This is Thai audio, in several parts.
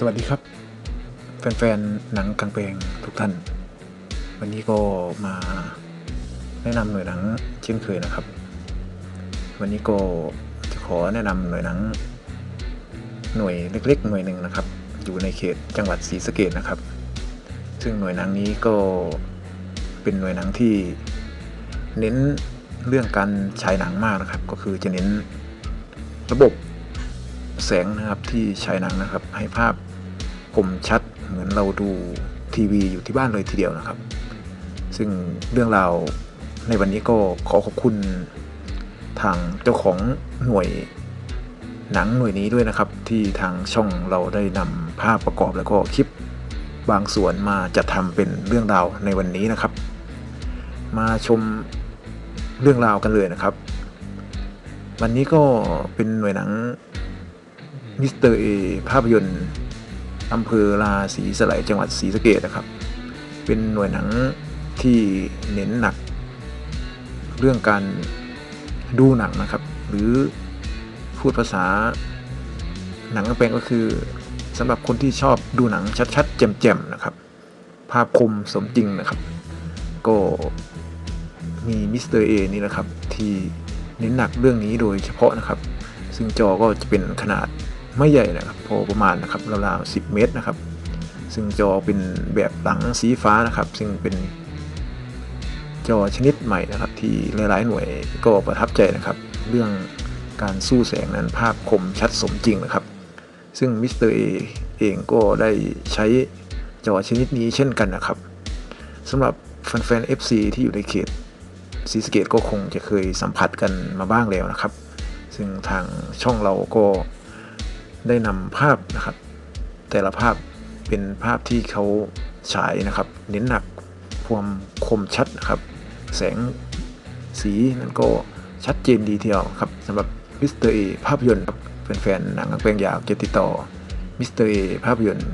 สวัสดีครับ แฟนๆ หนังกลางแปลงทุกท่าน วันนี้ก็มาแนะนำหน่วยหนังเช่นเคยนะครับ วันนี้ก็จะขอแนะนำหน่วยหนัง หน่วยเล็กๆ หน่วยหนึ่งนะครับ อยู่ในเขตจังหวัดศรีสะเกดนะครับ ซึ่งหน่วยหนังนี้ก็เป็นหน่วยหนังที่เน้นเรื่องการฉายหนังมากนะครับ ก็คือจะเน้นระบบ แสงนะครับที่ฉายหนังนะครับ ให้ภาพคมชัดเหมือนเราดูทีวีอยู่ที่บ้านเลยทีเดียวนะครับ ซึ่งเรื่องราวในวันนี้ก็ขอขอบคุณทางเจ้าของหน่วยหนังหน่วยนี้ด้วยนะครับ ที่ทางช่องเราได้นำภาพประกอบแล้วก็คลิปบางส่วนมาจัดทำเป็นเรื่องราวในวันนี้นะครับ มาชมเรื่องราวกันเลยนะครับ วันนี้ก็เป็นหน่วยหนัง มิสเตอร์เอภาพยนตร์อำเภอราศีสไลจังหวัดศรีสะเกดนะครับ เป็นหน่วยหนังที่เน้นหนัก เรื่องการดูหนังนะครับ หรือพูดภาษาหนังกลางแปลงก็คือสำหรับคนที่ชอบดูหนังชัดๆ แจ่มๆนะครับ ภาพคมสมจริงนะครับ ก็มีมิสเตอร์เอนี่นะครับที่เน้นหนักเรื่องนี้โดยเฉพาะนะครับ ซึ่งจอก็จะเป็นขนาด ไม่ใหญ่นะครับพอประมาณนะครับราวๆ10 เมตรนะครับ ซึ่งจอเป็นแบบหลังสีฟ้านะครับ ซึ่งเป็นจอชนิดใหม่นะครับ ที่หลายๆหน่วยก็ประทับใจนะครับ เรื่องการสู้แสงนั้นภาพคมชัดสมจริงนะครับ ซึ่งมิสเตอร์เอเองก็ได้ใช้จอชนิดนี้เช่นกันนะครับสำหรับแฟนๆ FC ที่อยู่ในเขตศรีสเกดก็คงจะเคยสัมผัสกันมาบ้างแล้วนะครับ ซึ่งทางช่องเราก็ ได้นำภาพนะครับ แต่ละภาพเป็นภาพที่เขาฉายนะครับ เน้นหนักความคมชัดนะครับ แสงสีนั้นก็ชัดเจนดีทีเดียวครับสำหรับมิสเตอร์เอภาพยนตร์ครับแฟนๆหนังกลางแปลงอยากจะติดต่อมิสเตอร์เอภาพยนตร์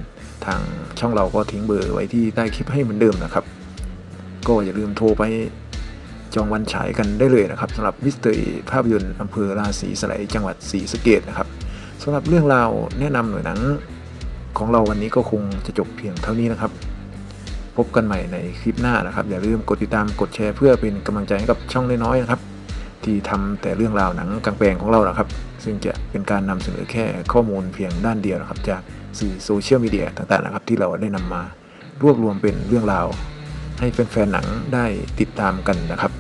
ทางช่องเราก็ทิ้งเบอร์ไว้ที่ใต้คลิปให้เหมือนเดิมนะครับ ก็อย่าลืมโทรไปจองวันฉายกันได้เลยนะครับสำหรับมิสเตอร์เอภาพยนตร์อำเภอราศีสไลยจังหวัดศรีสะเกดนะครับ สำหรับเรื่องราวแนะนำหน่วยหนังของเราวันนี้ก็คงจะจบเพียงเท่านี้นะครับ พบกันใหม่ในคลิปหน้านะครับ อย่าลืมกดติดตามกดแชร์เพื่อเป็นกำลังใจให้กับช่องน้อยๆนะครับ ที่ทำแต่เรื่องราวหนังกลางแปลงของเรานะครับ ซึ่งจะเป็นการนำเสนอแค่ข้อมูลเพียงด้านเดียวนะครับ จากสื่อโซเชียลมีเดียต่างๆนะครับที่เราได้นำมารวบรวมเป็นเรื่องราว ให้แฟนๆหนังได้ติดตามกันนะครับ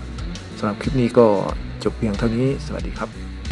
สำหรับคลิปนี้ก็จบเพียงเท่านี้ สวัสดีครับ